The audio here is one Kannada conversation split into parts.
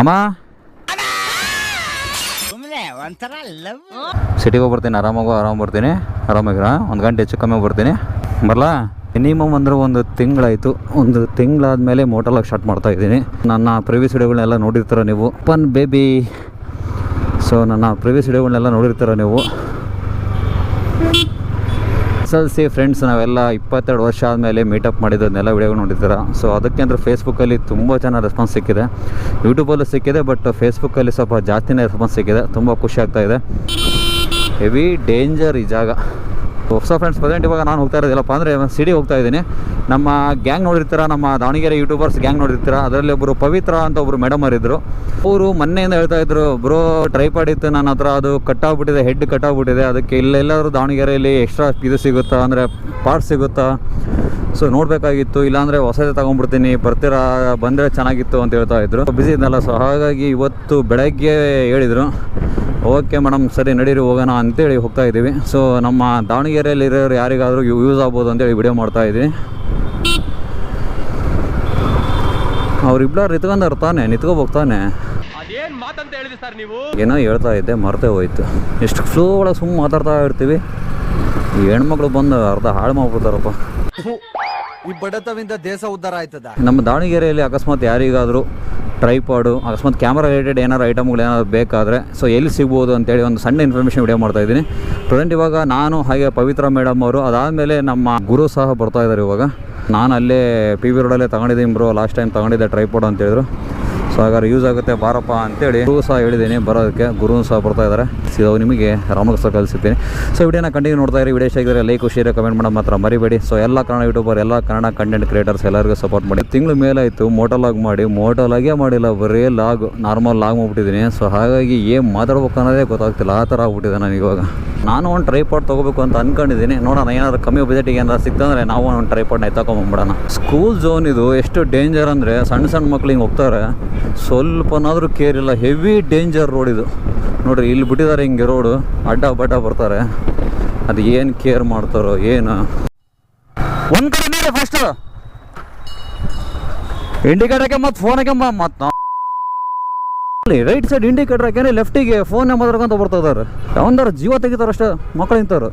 ಅಮ್ಮ? ಸಿಟಿಗೆ ಹೋಗಿ ಬರ್ತೀನಿ ಆರಾಮಾಗೋ ಆರಾಮ ಬರ್ತೀನಿ. ಆರಾಮಾಗಿರ? ಒಂದು ಗಂಟೆ ಹೆಚ್ಚು ಕಮ್ಮಿ ಬರ್ತೀನಿ. ಬರಲಾ? ಮಿನಿಮಮ್ ಅಂದ್ರೆ ಒಂದು ತಿಂಗಳಾಯಿತು. ಒಂದು ತಿಂಗಳಾದಮೇಲೆ ಮೋಟಲಾಗಿ ಸ್ಟಾರ್ಟ್ ಮಾಡ್ತಾ ಇದ್ದೀನಿ. ನನ್ನ ಪ್ರಿವಿಯಸ್ ವಿಡಿಯೋಗಳನ್ನೆಲ್ಲ ನೋಡಿರ್ತೀರ ನೀವು. ಪನ್ ಬೇಬಿ ಸೊ ನನ್ನ ಪ್ರಿವಿಯಸ್ ವಿಡಿಯೋಗಳನ್ನೆಲ್ಲ ನೋಡಿರ್ತೀರ ನೀವು. ಎಸ್ ಎಲ್ ಸಿ ಫ್ರೆಂಡ್ಸ್ ನಾವೆಲ್ಲ ಇಪ್ಪತ್ತೆರಡು ವರ್ಷ ಆದಮೇಲೆ ಮೀಟಪ್ ಮಾಡಿದ್ದನ್ನೆಲ್ಲ ವಿಡಿಯೋ ನೋಡಿದ್ದೀರ? ಸೊ ಅದಕ್ಕೆ ಅಂದರೆ ಫೇಸ್ಬುಕ್ಕಲ್ಲಿ ತುಂಬ ಚೆನ್ನಾಗಿ ರೆಸ್ಪಾನ್ಸ್ ಸಿಕ್ಕಿದೆ. ಯೂಟ್ಯೂಬಲ್ಲೂ ಸಿಕ್ಕಿದೆ ಬಟ್ ಫೇಸ್ಬುಕ್ಕಲ್ಲಿ ಸ್ವಲ್ಪ ಜಾಸ್ತಿನೇ ರೆಸ್ಪಾನ್ಸ್ ಸಿಕ್ಕಿದೆ. ತುಂಬ ಖುಷಿ ಆಗ್ತಾ ಇದೆ. ಹೆವಿ ಡೇಂಜರ್ ಈ ಜಾಗ. ಹೊಸ ಫ್ರೆಂಡ್ಸ್ ಪ್ರೆಸೆಂಟ್ ಇವಾಗ ನಾನು ಹೋಗ್ತಾ ಇರೋದಿಲ್ಲಪ್ಪ ಅಂದರೆ ಸಿಡಿ ಹೋಗ್ತಾ ಇದ್ದೀನಿ. ನಮ್ಮ ಗ್ಯಾಂಗ್ ನೋಡಿರ್ತೀರ, ನಮ್ಮ ದಾವಣಗೆರೆ ಯೂಟ್ಯೂಬರ್ಸ್ ಗ್ಯಾಂಗ್ ನೋಡಿರ್ತೀರ, ಅದರಲ್ಲಿ ಒಬ್ಬರು ಪವಿತ್ರ ಅಂತ ಒಬ್ಬರು ಮೇಡಮ್ ಅವರಿದ್ದರು ಅವರು ಮೊನ್ನೆಯಿಂದ ಹೇಳ್ತಾ ಇದ್ರು ಬ್ರೋ ಟ್ರೈಪಾಡ್ ಇತ್ತು ನನ್ನ ಹತ್ರ, ಅದು ಕಟ್ಟಾಗ್ಬಿಟ್ಟಿದೆ ಹೆಡ್ ಕಟ್ಟಾಗ್ಬಿಟ್ಟಿದೆ ಅದಕ್ಕೆ ಇಲ್ಲೆಲ್ಲಾದರೂ ದಾವಣಗೆರೆಯಲ್ಲಿ ಎಕ್ಸ್ಟ್ರಾ ಇದು ಸಿಗುತ್ತಾ, ಅಂದರೆ ಪಾರ್ಟ್ ಸಿಗುತ್ತಾ? ಸೊ ನೋಡಬೇಕಾಗಿತ್ತು, ಇಲ್ಲಾಂದರೆ ಹೊಸದೇ ತೊಗೊಂಡ್ಬಿಡ್ತೀನಿ, ಬರ್ತೀರಾ, ಬಂದರೆ ಚೆನ್ನಾಗಿತ್ತು ಅಂತ ಹೇಳ್ತಾ ಇದ್ರು. ಬಿಸಿ ಇದ್ನಲ್ಲ ಸೊ ಹಾಗಾಗಿ ಇವತ್ತು ಬೆಳಗ್ಗೆ ಹೇಳಿದರು. ಓಕೆ ಮೇಡಮ್ ಸರಿ ನಡೀರಿ ಹೋಗೋಣ ಅಂತೇಳಿ ಹೋಗ್ತಾ ಇದ್ದೀವಿ. ಸೊ ನಮ್ಮ ದಾವಣಗೆರೆಯಲ್ಲಿ ಇರೋರು ಯಾರಿಗಾದರೂ ಯೂಸ್ ಆಗ್ಬೋದು ಅಂತೇಳಿ ವಿಡಿಯೋ ಮಾಡ್ತಾ ಇದ್ದೀವಿ ಅವ್ರಿಬ್ಲಾರು ನಿತ್ಕೊಂಡವ್ರು ತಾನೆ ನಿತ್ಕೋಬೇಕು ತಾನೆ? ಅದೇನ್ ಮಾತಂತ ಹೇಳಿದ್ರಿ ಸರ್ ನೀವು? ಏನೋ ಹೇಳ್ತಾ ಇದ್ದೆ ಮರ್ತೇ ಹೋಯ್ತು. ಎಷ್ಟು ಫ್ಲೋ ಒಳಗೆ ಸುಮ್ಮ ಮಾತಾಡ್ತಾ ಇರ್ತೀವಿ. ಈ ಹೆಣ್ಮಕ್ಳು ಬಂದು ಅರ್ಧ ಹಾಳು ಮಾಡ್ಬಿಡ್ತಾರಪ್ಪ. ಈ ಬಡತವಿಂದ ದೇಶ ಉದ್ಧಾರ ಆಯ್ತದ? ನಮ್ಮ ದಾವಣಗೆರೆಯಲ್ಲಿ ಅಕಸ್ಮಾತ್ ಯಾರಿಗಾದರೂ ಟ್ರೈಪಾಡು, ಅಕಸ್ಮಾತ್ ಕ್ಯಾಮ್ರಾ ರಿಲೇಟೆಡ್ ಏನಾರು ಐಟಮ್ಗಳು ಏನಾದ್ರು ಬೇಕಾದರೆ ಸೊ ಎಲ್ಲಿ ಸಿಗ್ಬೋದು ಅಂತೇಳಿ ಒಂದು ಸಣ್ಣ ಇನ್ಫಾರ್ಮೇಷನ್ ವಿಡಿಯೋ ಮಾಡ್ತಾ ಇದ್ದೀನಿ. ಪ್ರೆಸೆಂಟ್ ಇವಾಗ ನಾನು ಹಾಗೆ ಪವಿತ್ರ ಮೇಡಮ್ ಅವರು, ಅದಾದಮೇಲೆ ನಮ್ಮ ಗುರು ಸಹ ಬರ್ತಾ ಇದ್ದಾರೆ ಇವಾಗ. ನಾನು ಅಲ್ಲೇ ಪಿ ವಿ ರೋಡಲ್ಲೇ ತಗೊಂಡಿದ್ದೀನಿ ಬ್ರೋ ಲಾಸ್ಟ್ ಟೈಮ್ ತಗೊಂಡಿದ್ದೆ ಟ್ರೈಪಾಡ್ ಅಂತ ಹೇಳಿದ್ರು ಸೊ ಯೂಸ್ ಆಗುತ್ತೆ, ಬಾರಪ್ಪ ಅಂತೇಳಿ ಗುರು ಸಹ ಹೇಳಿದ್ದೀನಿ, ಬರೋದಕ್ಕೆ ಗುರು ಸಹ ಬರ್ತಾ ಇದ್ದಾರೆ. ಸೊ ನಿಮಗೆ ರಾಮಕೃಷ್ಣ ಸಹ ಕಲಿಸಿದ್ದೀನಿ ಸೊ ವಿಡಿಯೋನ ಕಂಟಿನ್ಯೂ ನೋಡ್ತಾ ಇರಿ ವಿಡಿಯೋ ಆಗಿದ್ರೆ ಲೈಕ್ ಶೇರ್ ಕಮೆಂಟ್ ಮಾಡೋದು ಮಾತ್ರ ಮರಿಬೇಡಿ. ಸೊ ಎಲ್ಲ ಕನ್ನಡ ಯೂಟ್ಯೂಬರ್ ಎಲ್ಲ ಕನ್ನಡ ಕಂಟೆಂಟ್ ಕ್ರಿಯೇಟರ್ಸ್ ಎಲ್ಲರಿಗೂ ಸಪೋರ್ಟ್ ಮಾಡಿ. ತಿಂಗಳು ಮೇಲಾಯಿತು ಮೋಟರ್ ಲಾಗ್ ಮಾಡಿ ಮೋಟಲಾಗೇ ಮಾಡಿಲ್ಲ, ಬರೀ ಲಾಗ್ ನಾರ್ಮಲ್ ಲಾಗ್ ಮಾಡ್ಬಿಟ್ಟಿದ್ದೀನಿ. ಸೊ ಹಾಗಾಗಿ ಏನು ಮಾತಾಡ್ಬೇಕು ಅನ್ನೋದೇ ಗೊತ್ತಾಗ್ತಿಲ್ಲ, ಆ ಥರ ಆಗ್ಬಿಟ್ಟಿದೆ ನಾನು ಇವಾಗ. ನಾನು ಒಂದು ಟ್ರೈಪಾಡ್ ತೊಗೋಬೇಕು ಅಂತ ಅನ್ಕೊಂಡಿದ್ದೀನಿ. ನೋಡೋಣ, ಏನಾದ್ರು ಕಮ್ಮಿ ಬಜೆಟಿಗೆ ಏನಾದ್ರು ಸಿಕ್ತಂದ್ರೆ ನಾವು ಒಂದು ಟ್ರೈಪಾಡ್ನ ಎತ್ತಕೊಂಬಂಬಿಡೋಣ ಸ್ಕೂಲ್ ಝೋನ್ ಇದು ಎಷ್ಟು ಡೇಂಜರ್ ಅಂದರೆ ಸಣ್ಣ ಸಣ್ಣ ಮಕ್ಳು ಹಿಂಗೆ ಹೋಗ್ತಾರೆ. ಸ್ವಲ್ಪನಾದರೂ ಕೇರ್ ಇಲ್ಲ. ಹೆವಿ ಡೇಂಜರ್ ರೋಡ್ ಇದು. ನೋಡ್ರಿ, ಇಲ್ಲಿ ಬಿಟ್ಟಿದ್ದಾರೆ ಹಿಂಗೆ ರೋಡು ಅಡ್ಡ ಬಡ್ಡ ಬರ್ತಾರೆ. ಅದು ಏನು ಕೇರ್ ಮಾಡ್ತಾರೋ ಏನು? ಒಂದು ಕಡೆ ನೀರು ಫಸ್ಟ್ ಇಂಡಿಕೇಟರ್ಗೆ ಫೋನ್ ಫೋನಿಗೆ ಮತ್ತು ರೈಟ್ ಸೈಡ್ ಇಂಡಿಕೇಟರ್ ಹಾಕ್ಯಾನೆ ಲೆಫ್ಟಿಗೆ ಫೋನ್ ಮಾತಾಡ್ಕೊಂತ ಬರ್ತಾ ಇದಾರೆ ಯಾವಂದಾರ ಜೀವ ತೆಗಿತಾರ ಅಷ್ಟೇ ಮಕ್ಕಳು ನಿಂತವ್ರು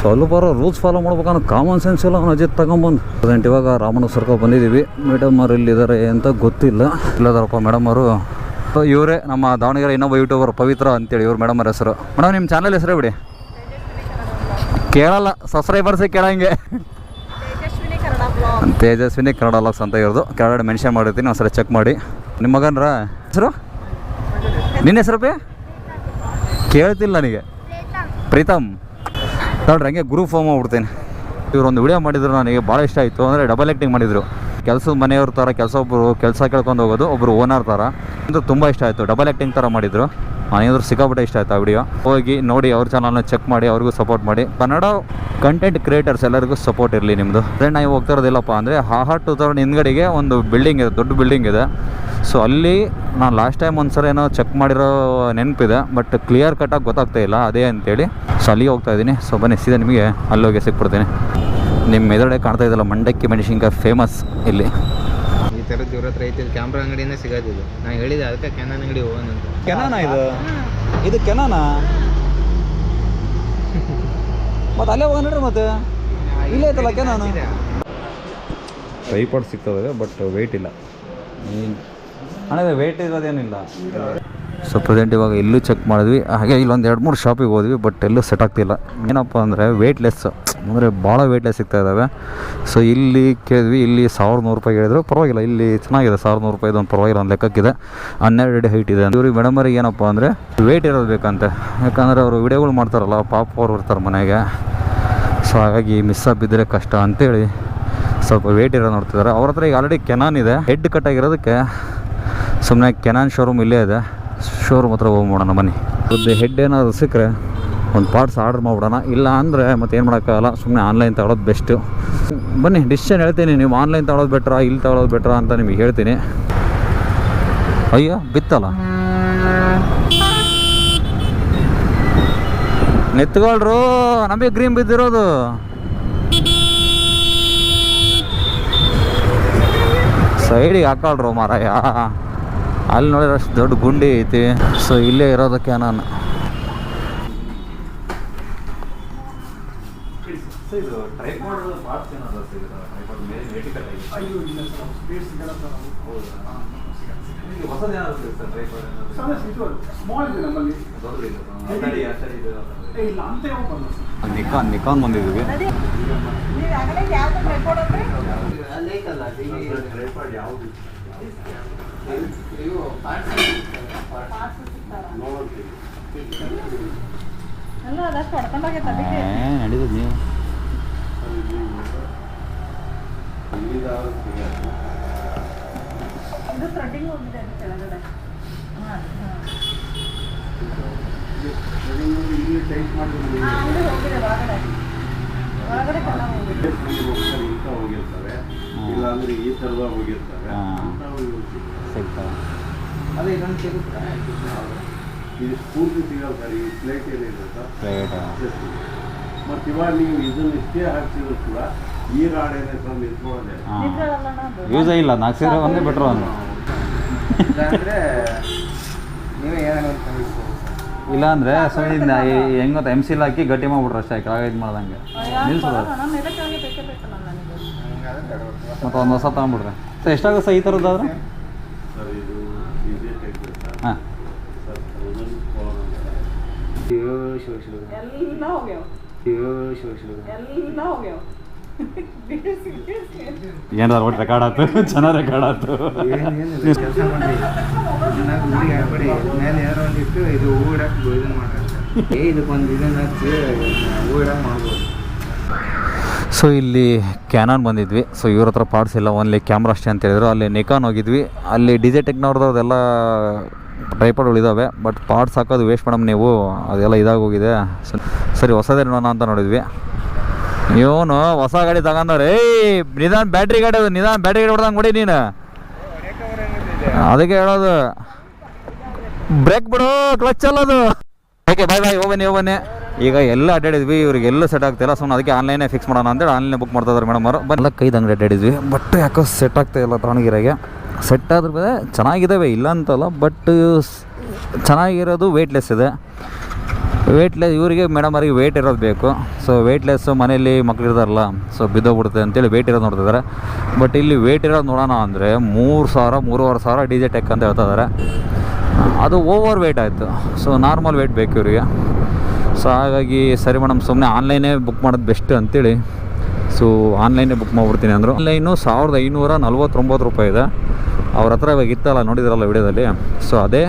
ಸ್ವಲ್ಪ ರೂಲ್ಸ್ ಫಾಲೋ ಮಾಡ್ಬೇಕನ್ನೋ ಕಾಮನ್ ಸೆನ್ಸ್ ಎಲ್ಲ ಅವ್ನು ಅಜಿತ್ ತಗೊಂಬಂದು. ಪ್ರೆಸೆಂಟ್ ಇವಾಗ ರಾಮನ ಸರ್ಕಲ್ ಬಂದಿದ್ದೀವಿ. ಮೇಡಮ್ ಅವ್ರು ಇಲ್ಲಿದ್ದಾರೆ ಅಂತ ಗೊತ್ತಿಲ್ಲ. ಇಲ್ಲದಾರಪ್ಪ ಮೇಡಮ್ ಅವರು. ಇವರೇ ನಮ್ಮ ದಾವಣಗೆರೆ ಇನ್ನೊಬ್ಬ ಯೂಟ್ಯೂಬರ್ ಪವಿತ್ರ ಅಂತೇಳಿ ಇವ್ರು ಮೇಡಮ್ ಅವ್ರ ಹೆಸರು. ಮೇಡಮ್ ನಿಮ್ಮ ಚಾನಲ್ ಹೆಸರೇ ಬಿಡಿ. ಕೇಳಲ್ಲ ಸಬ್ಸ್ಕ್ರೈಬರ್ಸೇ ಕೇಳಂಗೆ ತೇಜಸ್ವಿನಿ ಕನ್ನಡ ಬ್ಲಾಗ್ ತೇಜಸ್ವಿನಿ ಕನ್ನಡ ಲಾಕ್ಸ್ ಅಂತ ಇರೋದು. ಕೆಳಗಡೆ ಮೆನ್ಷನ್ ಮಾಡಿರ್ತೀನಿ ಒಂದ್ಸಲ ಚೆಕ್ ಮಾಡಿ. ನಿಮ್ಮ ಮಗನ್ರ? ಹೆಸರು? ನಿನ್ನ ಹೆಸರು ಪೇ? ಕೇಳ್ತಿಲ್ಲ ನನಗೆ. ಪ್ರೀತಮ್. ನೋಡ್ರಿ, ಹಂಗೆ ಗ್ರೂಪ್ ಫಾರ್ಮ್ ಹೋಗ್ಬಿಡ್ತೇನೆ ಇವ್ರು ಒಂದು ವಿಡಿಯೋ ಮಾಡಿದ್ರು ನನಗೆ ಭಾಳ ಇಷ್ಟ ಆಯಿತು. ಅಂದರೆ ಡಬಲ್ ಆ್ಯಕ್ಟಿಂಗ್ ಮಾಡಿದರು. ಕೆಲಸದ ಮನೆಯವ್ರ ಥರ ಕೆಲಸ ಒಬ್ಬರು ಕೆಲಸ ಕೇಳ್ಕೊಂಡು ಹೋಗೋದು ಒಬ್ಬರು ಓನರ್ ಥರ ಅಂದರೆ ತುಂಬ ಇಷ್ಟ ಆಯಿತು. ಡಬಲ್ ಆ್ಯಕ್ಟಿಂಗ್ ಥರ ಮಾಡಿದರು. ನನಗಂದ್ರೆ ಸಿಕ್ಕಾಪಟ್ಟೆ ಇಷ್ಟ ಆಯ್ತಾ ವಿಡಿಯೋ ಹೋಗಿ ನೋಡಿ ಅವ್ರ ಚಾನಲ್ನ ಚೆಕ್ ಮಾಡಿ, ಅವ್ರಿಗೂ ಸಪೋರ್ಟ್ ಮಾಡಿ. ಕನ್ನಡ ಕಂಟೆಂಟ್ ಕ್ರಿಯೇಟರ್ಸ್ ಎಲ್ಲರಿಗೂ ಸಪೋರ್ಟ್ ಇರಲಿ ನಿಮ್ಮದು ಫ್ರೆಂಡ್ ನಾವು ಹೋಗ್ತಾ ಇರೋದಿಲ್ಲಪ್ಪ ಅಂದರೆ ಹಾಹಾ ಟು ತೌಸಂಡ್ ಹಿಂದ್ಗಡೆಗೆ ಒಂದು ಬಿಲ್ಡಿಂಗ್ ಇದೆ, ದೊಡ್ಡ ಬಿಲ್ಡಿಂಗ್ ಇದೆ. ಸೊ ಅಲ್ಲಿ ನಾನು ಲಾಸ್ಟ್ ಟೈಮ್ ಒಂದು ಸಲ ಏನೋ ಚೆಕ್ ಮಾಡಿರೋ ನೆನಪಿದೆ ಬಟ್ ಕ್ಲಿಯರ್ ಕಟ್ಟಾಗಿ ಗೊತ್ತಾಗ್ತಾ ಇಲ್ಲ, ಅದೇ ಅಂತೇಳಿ. ಸೊ ಅಲ್ಲಿಗೆ ಹೋಗ್ತಾ ಇದ್ದೀನಿ. ಸೊ ಬನ್ನಿ, ಸೀದಾ ನಿಮಗೆ ಅಲ್ಲೋಗಿ ಸಿಕ್ಬಿಡ್ತೀನಿ. ನಿಮ್ಮ ಎದುರುಗಡೆ ಕಾಣ್ತಾ ಇದ್ದಲ್ಲ ಮಂಡಕ್ಕಿ ಮೆಣಸಿನ್ಕಾಯಿ ಫೇಮಸ್ ಇಲ್ಲಿ. ಈ ಥರದ್ದು ಇವ್ರ ಹತ್ರ ಐತಿ ಕ್ಯಾಮ್ರಾ ಅಂಗಡಿನೇ ಸಿಗೋದಿಲ್ಲ. ನಾ ಹೇಳಿದೆ ಅದಕ್ಕೆ ಕೆನಾನ್ ಅಂಗಡಿ ಹೋಗೋಣ ಅಂತ. ಕೆನಾನ ಇದು? ಇದು ಕೆನಾನ ಮತ್ತೆ ಅಲ್ಲೇ ಹೋಗೋಣ ನೋಡ್ರಿ ಮತ್ತೆ. ಇಲ್ಲೇ ಐತಲ್ಲ ಕೆನಾನ ಟ್ರೈಪಾಡ್ ಸಿಗ್ತದೆ ಬಟ್ ವೆಯ್ಟ್ ಇಲ್ಲ. ಅಣ್ಣ ವೆಯ್ಟ್ ಇರೋದೇನಿಲ್ಲ. ಸೊ ಪ್ರೆಸೆಂಟ್ ಇವಾಗ ಎಲ್ಲೂ ಚೆಕ್ ಮಾಡಿದ್ವಿ. ಹಾಗೆ ಇಲ್ಲೊಂದು ಎರಡು ಮೂರು ಶಾಪಿಗೆ ಹೋದ್ವಿ ಬಟ್ ಎಲ್ಲೂ ಸೆಟ್ ಆಗ್ತಿಲ್ಲ. ಏನಪ್ಪ ಅಂದರೆ ವೆಯ್ಟ್ಲೆಸ್ ಅಂದರೆ ಭಾಳ ವೆಯ್ಟ್ಲೆಸ್ ಸಿಗ್ತಾ ಇದ್ದಾವೆ ಸೊ ಇಲ್ಲಿ ಕೇಳಿದ್ವಿ, ಇಲ್ಲಿ ಸಾವಿರದ ನೂರು ರೂಪಾಯಿ ಹೇಳಿದ್ರು. ಪರವಾಗಿಲ್ಲ, ಇಲ್ಲಿ ಚೆನ್ನಾಗಿದೆ ಸಾವಿರದ ನೂರು ರೂಪಾಯಿದು ಒಂದು ಪರವಾಗಿಲ್ಲ, ಒಂದು ಲೆಕ್ಕಕ್ಕಿದೆ. ಹನ್ನೆರಡು ಅಡಿ ಹೈಟ್ ಇದೆ. ಇವ್ರಿಗೆ ಮೇಡಮರಿಗೆ ಏನಪ್ಪ ಅಂದರೆ ವೆಯ್ಟ್ ಇರೋದು ಬೇಕಂತೆ. ಯಾಕಂದರೆ ಅವರು ವಿಡಿಯೋಗಳು ಮಾಡ್ತಾರಲ್ಲ, ಪಾಪ ಅವ್ರು ಇರ್ತಾರೆ ಮನೆಗೆ. ಸೊ ಹಾಗಾಗಿ ಮಿಸ್ ಬಿದ್ದರೆ ಕಷ್ಟ ಅಂತೇಳಿ ಸ್ವಲ್ಪ ವೆಯ್ಟ್ ಇರೋ ನೋಡ್ತಿದ್ದಾರೆ. ಅವ್ರ ಹತ್ರ ಈಗ ಆಲ್ರೆಡಿ ಕೆನಾನ್ ಇದೆ. ಹೆಡ್ ಕಟ್ ಆಗಿರೋದಕ್ಕೆ ಸುಮ್ಮನೆ ಕೆನಾನ್ ಶೋರೂಮ್ ಇಲ್ಲೇ ಇದೆ. ಶೋರೂಮ್ ಹತ್ರ ಹೋಗ್ಬಿಡೋಣ ಬನ್ನಿ. ಒಂದು ಹೆಡ್ ಏನಾದ್ರು ಸಿಕ್ಕರೆ ಒಂದು ಪಾರ್ಟ್ಸ್ ಆರ್ಡ್ರ್ ಮಾಡ್ಬಿಡೋಣ. ಇಲ್ಲ ಅಂದರೆ ಮತ್ತೆ ಏನು ಮಾಡೋಕ್ಕಾಗಲ್ಲ ಸುಮ್ಮನೆ ಆನ್ಲೈನ್ ತಗೊಳ್ಳೋದು ಬೆಸ್ಟು ಬನ್ನಿ ಡಿಸಿಷನ್ ಹೇಳ್ತೀನಿ. ನೀವು ಆನ್ಲೈನ್ ತಗೊಳ್ಳೋದು ಬೆಟ್ರಾ ಇಲ್ಲಿ ತಗೊಳ್ಳೋದು ಬೆಟ್ರಾ ಅಂತ ನಿಮಗೆ ಹೇಳ್ತೀನಿ. ಅಯ್ಯೋ, ಬಿತ್ತಲ್ಲ? ನೆತ್ಕೊಳ್ರು ನಮಗೆ ಗ್ರೀನ್ ಬಿದ್ದಿರೋದು. ಸೈಡಿಗೆ ಹಾಕೊಳ್ರು ಮಾರಾಯ. ಅಲ್ಲಿ ನೋಡಿದ್ರೆ ಅಷ್ಟು ದೊಡ್ಡ ಗುಂಡಿ ಐತಿ ಸೊ ಇಲ್ಲೇ ಇರೋದಕ್ಕೆ ನಾನು ನಿಕಾನ್ ನಿಕಾನ್ ಬಂದಿದ್ದೀವಿ ನೀವು ಆಗಲೇ ಯಾವ್ದು ಟ್ರೈಪಾಡ್ ಅಂದ್ರೆ ಅಲ್ಲ ಅದಷ್ಟು ಹೊಡ್ಕೊಂಡೋಗೈತೆ ಅದಕ್ಕೆ ನಡೀತದೆ ನೀವು ಇದು ಥ್ರೆಡ್ಡಿಂಗ್ ಹೋಗಿದೆ ಅದು ಕೆಳಗಡೆ ಹಾಂ ಹಾಂ ಅಲ್ಲಿ ಹೋಗಿದೆ ಒಳಗಡೆ ಒಳಗಡೆ ಚೆನ್ನಾಗಿ ಹೋಗಿದೆ ಹೋಗಿರ್ತಾರೆ ಇಲ್ಲಾಂದ್ರೆ ಈ ಹೋಗಿರ್ತಾರೆ. ಸಿಗ್ತವೆ. ಅದೇ ಇದೊಂದು ಸಿಗುತ್ತಾ. ಇದು ಪೂರ್ತಿ ಸಿಗಲ್ಲ ಸರ್ ಈ ಪ್ಲೇಟ್ ಏನಿದೆ ಸರ್? ಪ್ಲೇಟ್? ಮತ್ತೆ ಇವಾಗ ನೀವು ಇದನ್ನ ಇಷ್ಟೇ ಹಾಕ್ಸಿದ್ರು ಕೂಡ ಈ ರಾಡ್ ಯೂಸೇ ಇಲ್ಲ ನಾಲ್ಕು ಸೀರೆ ಒಂದೇ ಬೆಟ್ರು ಒಂದು ಇಲ್ಲಾಂದ್ರೆ ನೀವೇ ಇಲ್ಲ ಅಂದ್ರೆ ಸೊ ಇದನ್ನ ಹೆಂಗೆ ಗೊತ್ತಾ ಎಂ ಸಿಲ್ ಹಾಕಿ ಗಟ್ಟಿ ಮಾಡ್ಬಿಟ್ರು ಅಷ್ಟೇ ಕೆಳಗೆ ಇದು ಮಾಡ್ದಂಗೆ. ನಿಲ್ಸೋದು ಮತ್ತು ಒಂದು ಹೊಸ ತಗೊಂಡ್ಬಿಡ್ರಿ. ಸರ್ ಎಷ್ಟಾಗುತ್ತೆ ಸರ್ ಈ ಥರದ್ದಾದ್ರೆ ಸರ್ ಇದು ಇದೇ ಟೈಪ್ ಸರ್ ಹಾಂ ಏನಾದ್ರು ಒಟ್ಟು ರೆಕಾರ್ಡ್ ಆಯ್ತು ಚೆನ್ನಾಗಿ ರೆಕಾರ್ಡ್ ಆಯ್ತು ಕೆಲಸ ಮಾಡಿ ಮೇಲೆ ಯಾರೋ ಒಂದಿಟ್ಟು ಇದು ಹೂಡಕ್ಕೆ ಇದನ್ನ ಇದಕ್ಕೊಂದು ಇದನ್ನ ಹಚ್ಚಿ ಹೂ ಇಡಕ್ಕೆ ಮಾಡ್ಬೋದು. ಸೊ ಇಲ್ಲಿ ಕ್ಯಾನಾನ್ ಬಂದಿದ್ವಿ. ಸೊ ಇವ್ರ ಹತ್ರ ಪಾರ್ಟ್ಸ್ ಇಲ್ಲ ಓನ್ಲಿ ಕ್ಯಾಮ್ರಾ ಅಷ್ಟೇ ಅಂತ ಹೇಳಿದ್ರು. ಅಲ್ಲಿ ನಿಕಾನ್ ಹೋಗಿದ್ವಿ. ಅಲ್ಲಿ ಡಿ ಜೆ ಟೆಕ್ನವ್ರದ್ದೆಲ್ಲ ಟ್ರೈಪಾಡ್ಗಳು ಇದ್ದಾವೆ ಬಟ್ ಪಾರ್ಟ್ಸ್ ಹಾಕೋದು ವೇಸ್ಟ್ ಮೇಡಮ್ ನೀವು. ಅದೆಲ್ಲ ಇದಾಗೋಗಿದೆ ಸರಿ, ಹೊಸದೇ ನೋಡೋಣ ಅಂತ ನೋಡಿದ್ವಿ. ಇವನು ಹೊಸ ಗಾಡಿ ತಗೊಂಡವ್ರೆ. ಏಯ್, ನಿಧಾನ ಬ್ಯಾಟ್ರಿ ಗಾಡಿ ಅದು ನಿಧಾನ ಬ್ಯಾಟ್ರಿ ಗಾಡಿ ಹೊಡೆದಂಗೆ ಕೊಡಿ ನೀನು. ಅದಕ್ಕೆ ಹೇಳೋದು. ಬ್ರೇಕ್ ಬಿಡು ಕ್ಲಚ್ ಅಲ್ಲದು. ಓಕೆ ಬಾಯ್ ಬಾಯ್ ಹೋಗ್ಬನ್ನಿ ಹೋಗ್ಬನ್ನಿ ಈಗ ಎಲ್ಲ ಅಡ್ಡಾಡಿದ್ವಿ ಇವ್ರಿಗೆ ಎಲ್ಲ ಸೆಟ್ ಆಗ್ತಿಲ್ಲ ಸುಮ್ಮನೆ ಅದಕ್ಕೆ ಆನ್ಲೈನೇ ಫಿಕ್ಸ್ ಮಾಡೋಣ ಅಂತೇಳಿ ಆನ್ಲೈನ್ ಬುಕ್ ಮಾಡ್ತಾ ಇದ್ದಾರೆ ಮೇಡಮ್ ಅವರು. ಎಲ್ಲ ಕೈದು ಅಂಗಡಿ ಅಡ್ಡಾಡಿದ್ವಿ ಬಟ್ ಯಾಕೋ ಸೆಟ್ ಆಗ್ತಾ ಇಲ್ಲ ದಾವಣಗೆರೆಗೆ. ಸೆಟ್ ಆದ್ರೆ ಚೆನ್ನಾಗಿದ್ದಾವೆ ಇಲ್ಲ ಅಂತಲ್ಲ ಬಟ್ ಚೆನ್ನಾಗಿರೋದು ವೆಯ್ಟ್ಲೆಸ್ ಇದೆ. ವೆಯ್ಟ್ಲೆಸ್ ಇವರಿಗೆ ಮೇಡಮ್ ಅವರಿಗೆ ವೆಯ್ಟ್ ಇರೋದು ಬೇಕು. ಸೊ ವೆಯ್ಟ್ಲೆಸ್ಸು ಮನೇಲಿ ಮಕ್ಳು ಇರ್ತಾರಲ್ಲ ಸೊ ಬಿದ್ದೋಗ್ಬಿಡುತ್ತೆ ಅಂತೇಳಿ ವೆಯ್ಟ್ ಇರೋದು ನೋಡ್ತಿದ್ದಾರೆ ಬಟ್ ಇಲ್ಲಿ ವೆಯ್ಟ್ ಇರೋದು ನೋಡೋಣ ಅಂದರೆ ಮೂರು ಸಾವಿರ, ಮೂರುವರೆ ಸಾವಿರ ಡಿ ಜೆ ಟೆಕ್ ಅಂತ ಹೇಳ್ತಾ ಇದ್ದಾರೆ ಅದು ಓವರ್ ವೆಯ್ಟ್ ಆಯಿತು. ಸೊ ನಾರ್ಮಲ್ ವೆಯ್ಟ್ ಬೇಕು ಇವರಿಗೆ. ಸೊ ಹಾಗಾಗಿ ಸರಿ ಮೇಡಮ್ ಸುಮ್ಮನೆ ಆನ್ಲೈನೇ ಬುಕ್ ಮಾಡೋದು ಬೆಸ್ಟ್ ಅಂತೇಳಿ. ಸೊ ಆನ್ಲೈನೇ ಬುಕ್ ಮಾಡ್ಬಿಡ್ತೀನಿ ಅಂದರು. ಆನ್ಲೈನು ಸಾವಿರದ ಐನೂರ ನಲ್ವತ್ತೊಂಬತ್ತು ರೂಪಾಯಿ ಇದೆ. ಅವ್ರ ಹತ್ರ ಇವಾಗ ಇತ್ತಲ್ಲ, ನೋಡಿದ್ರಲ್ಲ ವಿಡಿಯೋದಲ್ಲಿ? ಸೊ ಅದೇ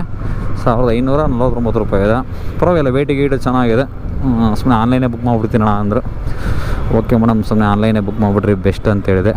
ಸಾವಿರದ ಐನೂರ ನಲ್ವತ್ತೊಂಬತ್ತು ರೂಪಾಯಿ ಇದೆ. ಪರವಾಗಿಲ್ಲ ವೇಟ್ ಗೀಟು ಚೆನ್ನಾಗಿದೆ. ಸುಮ್ಮನೆ ಆನ್ಲೈನೇ ಬುಕ್ ಮಾಡ್ಬಿಡ್ತೀನಿ ಅಣ್ಣ ಅಂದರು. ಓಕೆ ಮೇಡಮ್ ಸುಮ್ಮನೆ ಆನ್ಲೈನೇ ಬುಕ್ ಮಾಡಿಬಿಟ್ರಿ ಬೆಸ್ಟ್ ಅಂತ ಹೇಳಿದೆ.